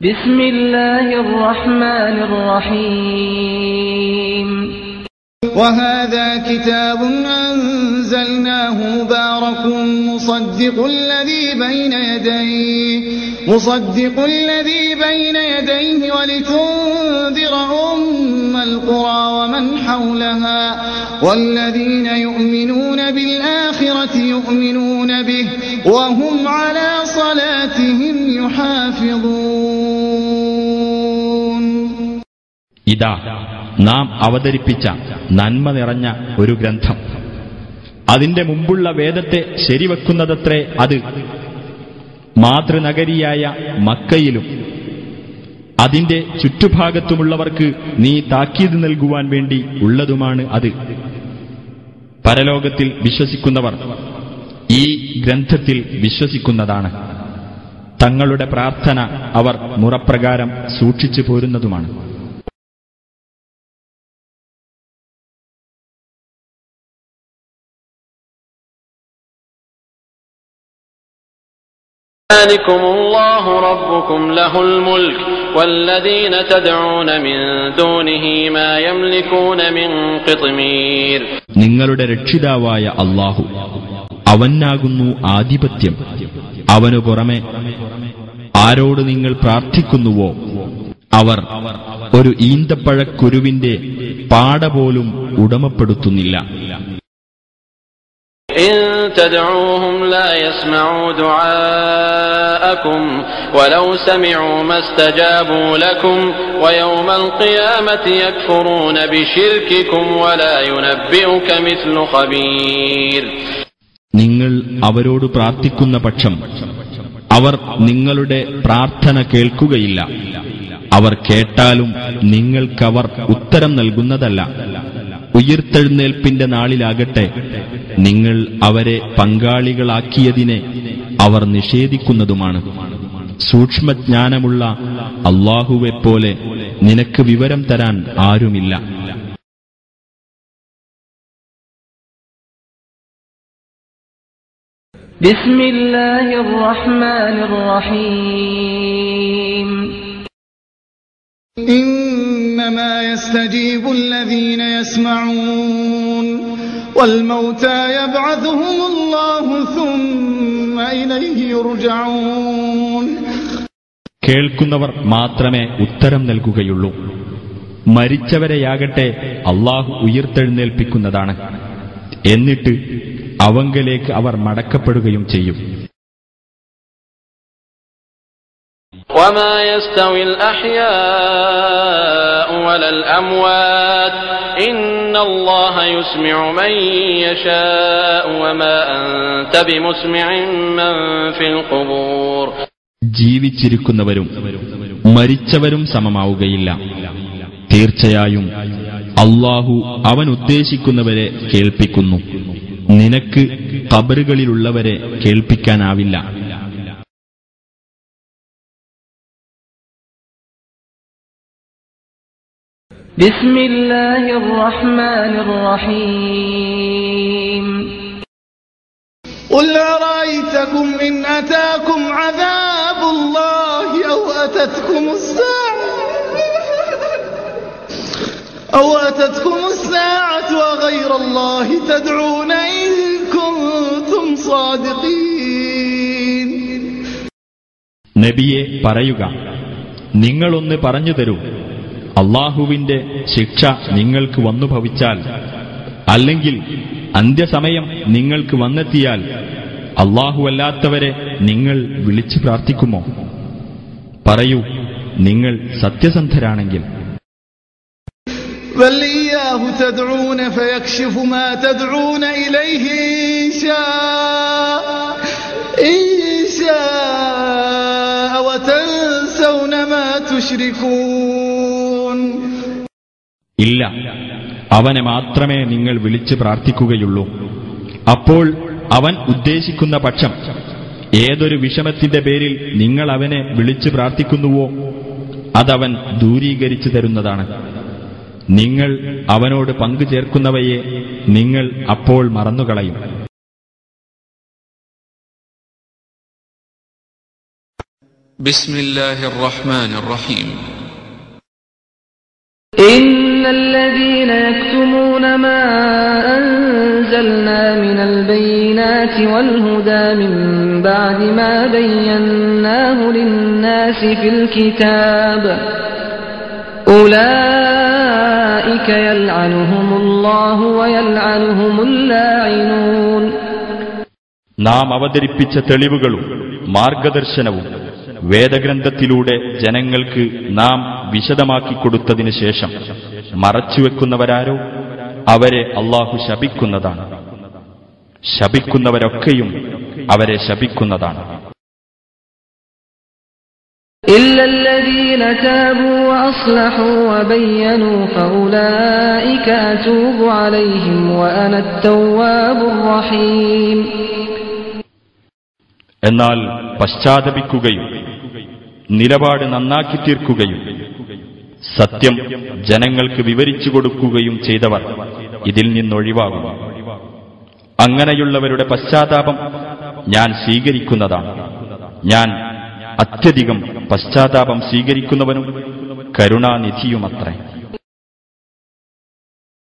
بسم الله الرحمن الرحيم. وهذا كتاب أنزلناه مبارك مصدق الذي بين يديه مصدق الذي بين يديه ولتنذر أم القرى ومن حولها والذين يؤمنون بالآخرة يؤمنون به وهم على صلاتهم يحافظون ഇതാ നാം അവതരിപ്പിച്ച നന്മ നിറഞ്ഞ ഒരു ഗ്രന്ഥം അതിന്റെ മുമ്പുള്ള വേദത്തെ ശരിവെക്കുന്നതത്രേ അത് മാതൃനഗരിയായ മക്കയിലും അതിന്റെ ചുറ്റുഭാഗത്തുമുള്ളവർക്ക് നീ താക്കീത് നൽകുവാൻ വേണ്ടി ഉള്ളതുമാണ് അത് പരലോകത്തിൽ വിശ്വസിക്കുന്നവർ ഈ ഗ്രന്ഥത്തിൽ വിശ്വസിക്കുന്നതാണ് തങ്ങളുടെ പ്രാർത്ഥന അവർ മുറപ്രകാരം സൂക്ഷിച്ചു പോരുന്നതുമാണ് ذلكم الله ربكم له الملك والذين تدعون من دونه ما يملكون من قطمير നിങ്ങളുടെ രക്ഷിതാവായ അള്ളാഹു അവനാകുന്നു ആധിപത്യം. അവനു പുറമെ ആരോട് നിങ്ങൾ പ്രാർത്ഥിക്കുന്നുവോ? അവർ ഒരു ഈന്തപ്പഴക്കുരുവിന്റെ പാട പോലും ഉടമപ്പെടുത്തുന്നില്ല. تدعوهم لا يسمعوا دعاءكم ولو سمعوا ما استجابوا لكم ويوم القيامة يكفرون بشرككم ولا ينبئك مثل خبير നിങ്ങൾ അവരോട് പ്രാർത്ഥിക്കുന്ന പക്ഷം അവർ നിങ്ങളുടെ പ്രാർത്ഥന കേൾക്കുകയില്ല അവർ കേട്ടാലും നിങ്ങൾക്കവർ ഉത്തരം നൽകുന്നതല്ല ഉയർത്തെഴുന്നേൽപ്പിന്റെ നാളിലാകട്ടെ. നിങ്ങൾ അവരെ പങ്കാളികളാക്കിയതിനെ അവർ നിഷേധിക്കുന്നതുമാണ്. സൂക്ഷ്മജ്ഞാനമുള്ള അള്ളാഹുവെപ്പോലെ നിനക്ക് വിവരം തരാൻ ആരുമില്ല. ബിസ്മില്ലാഹിർ റഹ്മാനിർ റഹീം إنما يستجيب الذين يسمعون والموتى يبعثهم الله ثم إليه يرجعون കേൾക്കുന്നവർ മാത്രമേ ഉത്തരം നൽകുകയുള്ളൂ മരിച്ചവരെയാകട്ടെ അള്ളാഹു ഉയർത്തെഴുന്നേൽപ്പിക്കുന്നതാണ് എന്നിട്ട് അവങ്കലേക്ക് അവർ മടക്കപ്പെടുകയും ചെയ്യും وما يستوي الأحياء ولا الأموات إن الله يسمع من يشاء وما أنت بمسمع من في القبور ജീവിച്ചിരിക്കുന്നവരും മരിച്ചവരും സമമാവുകയില്ല തീർച്ചയായും അള്ളാഹു അവൻ ഉദ്ദേശിക്കുന്നവരെ കേൾപ്പിക്കുന്നു നിനക്ക് കബറുകളിലുള്ളവരെ കേൾപ്പിക്കാനാവില്ല بسم الله الرحمن الرحيم قل أرأيتكم إن أتاكم عذاب الله أو أتتكم الساعة أو أتتكم الساعة وغير الله تدعون إن كنتم صادقين നബിയെ പറയുക നിങ്ങളൊന്ന് പറഞ്ഞു തരൂ അള്ളാഹുവിന്റെ ശിക്ഷ നിങ്ങൾക്ക് വന്നു ഭവിച്ചാൽ അല്ലെങ്കിൽ അന്ത്യസമയം നിങ്ങൾക്ക് വന്നെത്തിയാൽ അള്ളാഹുവല്ലാത്തവരെ നിങ്ങൾ വിളിച്ചു പ്രാർത്ഥിക്കുമോ? പറയൂ നിങ്ങൾ സത്യസന്ധരാണെങ്കിൽ. بل ഇല്ല. അവനെ മാത്രമേ നിങ്ങൾ വിളിച്ച് പ്രാർത്ഥിക്കുകയുള്ളൂ. അപ്പോൾ അവൻ ഉദ്ദേശിക്കുന്ന പക്ഷം ഏതൊരു വിഷമത്തിന്റെ പേരിൽ നിങ്ങൾ അവനെ വിളിച്ച് പ്രാർത്ഥിക്കുന്നുവോ അതവൻ ദൂരീകരിച്ചു തരുന്നതാണ്. നിങ്ങൾ അവനോട് പങ്കു ചേർക്കുന്നവയെ നിങ്ങൾ അപ്പോൾ മറന്നുകളയും. ബിസ്മില്ലാഹിർ റഹ്മാനിർ റഹീം. الرحيم إن الذين يكتمون ما أنزلنا من البينات والهدى من بعد ما بيناه للناس في الكتاب أولئك يلعنهم الله ويلعنهم اللاعنون നാം അവതരിപ്പിച്ച തെളിവുകളും മാർഗദർശനവും വേദഗ്രന്ഥത്തിലൂടെ ജനങ്ങൾക്ക് നാം വിശദമാക്കി കൊടുത്തതിനു ശേഷം മറച്ചുവെക്കുന്നവരാരോ അവരെ അള്ളാഹു ശപിക്കുന്നതാണ് ശപിക്കുന്നവരൊക്കെയും അവരെ ശപിക്കുന്നതാണ് إلا الذين تابوا وأصلحوا وبينوا فأولئك أتوب عليهم وأنا التواب الرحيم എന്നാൽ പശ്ചാത്തപിക്കുകയും നിലപാട് നന്നാക്കി തീർക്കുകയും സത്യം ജനങ്ങൾക്ക് വിവരിച്ചു കൊടുക്കുകയും ചെയ്തവർ ഇതിൽ നിന്നൊഴിവാകും അങ്ങനെയുള്ളവരുടെ പശ്ചാത്താപം ഞാൻ സ്വീകരിക്കുന്നതാണ്. ഞാൻ അത്യധികം പശ്ചാത്താപം സ്വീകരിക്കുന്നവനും കരുണാനിധിയുമത്രേ.